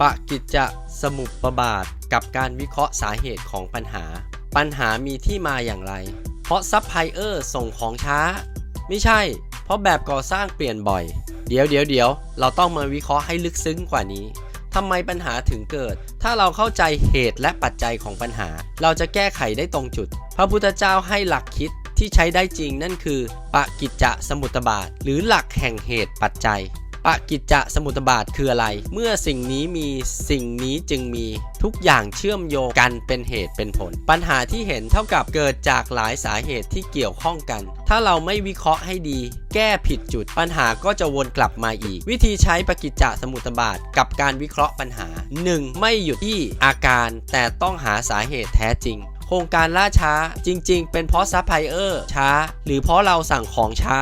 ปกิจจะสมุปบาทกับการวิเคราะห์สาเหตุของปัญหา ปัญหามีที่มาอย่างไร เพราะซัพพลายเออร์ส่งของช้า ไม่ใช่ เพราะแบบก่อสร้างเปลี่ยนบ่อย เดี๋ยวเดี๋ยวเดี๋ยวเราต้องมาวิเคราะห์ให้ลึกซึ้งกว่านี้ทำไมปัญหาถึงเกิด ถ้าเราเข้าใจเหตุและปัจจัยของปัญหา เราจะแก้ไขได้ตรงจุด พระพุทธเจ้าให้หลักคิดที่ใช้ได้จริงนั่นคือปกิจจะสมุตบาท หรือหลักแห่งเหตุปัจจัย ปกิจจะสมุตบาทคืออะไร เมื่อสิ่งนี้มีสิ่งนี้จึงมีทุกอย่างเชื่อมโยงกันเป็นเหตุเป็นผล ปัญหาที่เห็นเท่ากับเกิดจากหลายสาเหตุที่เกี่ยวข้องกัน ถ้าเราไม่วิเคราะห์ให้ดี แก้ผิดจุด ปัญหาก็จะวนกลับมาอีก วิธีใช้ปกิจจะสมุตบาทกับการวิเคราะห์ปัญหา 1. ไม่หยุดที่อาการแต่ต้องหาสาเหตุแท้จริงโครงการล่าช้าจริง ๆ เป็นเพราะซัพพลายเออร์ช้า หรือเพราะเราสั่งของช้า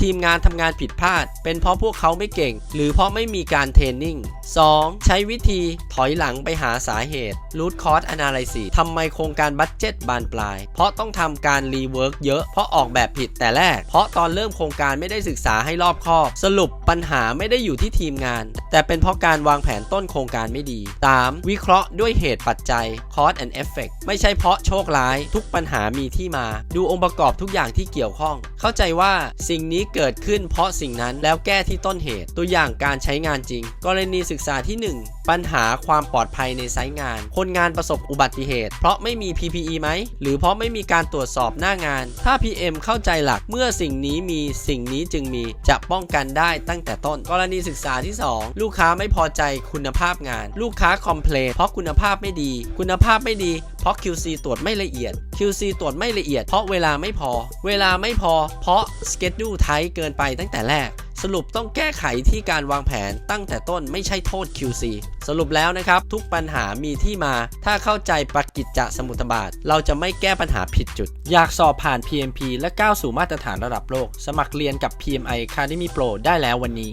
ทีมงานทำงานผิดพลาด เป็นเพราะพวกเขาไม่เก่ง หรือเพราะไม่มีการเทรนนิ่ง 2. ใช้วิธีถอยหลังไปหาสาเหตุ root cause analysis ทำไมโครงการบัตเจ็ตบานปลาย เพราะต้องทำการรีเวิร์กเยอะ เพราะออกแบบผิดแต่แรก เพราะตอนเริ่มโครงการไม่ได้ศึกษาให้รอบคอบ สรุปปัญหาไม่ได้อยู่ที่ทีมงาน แต่เป็นเพราะการวางแผนต้นโครงการไม่ดี 3. วิเคราะห์ด้วยเหตุปัจจัย cause and effect ไม่ใช่เพราะโชคร้าย ทุกปัญหามีที่มา ดูองค์ประกอบทุกอย่างที่เกี่ยวข้อง เข้าใจว่าสิ่งนี้เกิดขึ้นเพราะสิ่งนั้นแล้วแก้ที่ต้นเหตุ ตัวอย่างการใช้งานจริง กรณีศึกษาที่ 1 ปัญหาความปลอดภัยในไซต์งาน คนงานประสบอุบัติเหตุ เพราะไม่มี PPE ไหม หรือเพราะไม่มีการตรวจสอบหน้างาน ถ้า PM เข้าใจหลักเมื่อสิ่งนี้มีสิ่งนี้จึงมีจะป้องกันได้ตั้งแต่ต้น กรณีศึกษาที่ 2 ลูกค้าไม่พอใจคุณภาพงาน ลูกค้าคอมเพลนเพราะคุณภาพไม่ดี คุณภาพไม่ดีเพราะ QC ตรวจไม่ละเอียด QC ตรวจไม่ละเอียด เพราะเวลาไม่พอ เวลาไม่พอ เพราะ schedule tight เกินไปตั้งแต่แรกสรุปต้องแก้ไขที่การวางแผนตั้งแต่ต้นไม่ใช่โทษ QC สรุปแล้วนะครับ ทุกปัญหามีที่มา ถ้าเข้าใจปกิจจะสมุทบาท เราจะไม่แก้ปัญหาผิดจุด อยากสอบผ่าน PMP และก้าวสู่มาตรฐานระดับโลก สมัครเรียนกับ PMI Academy Pro ได้แล้ววันนี้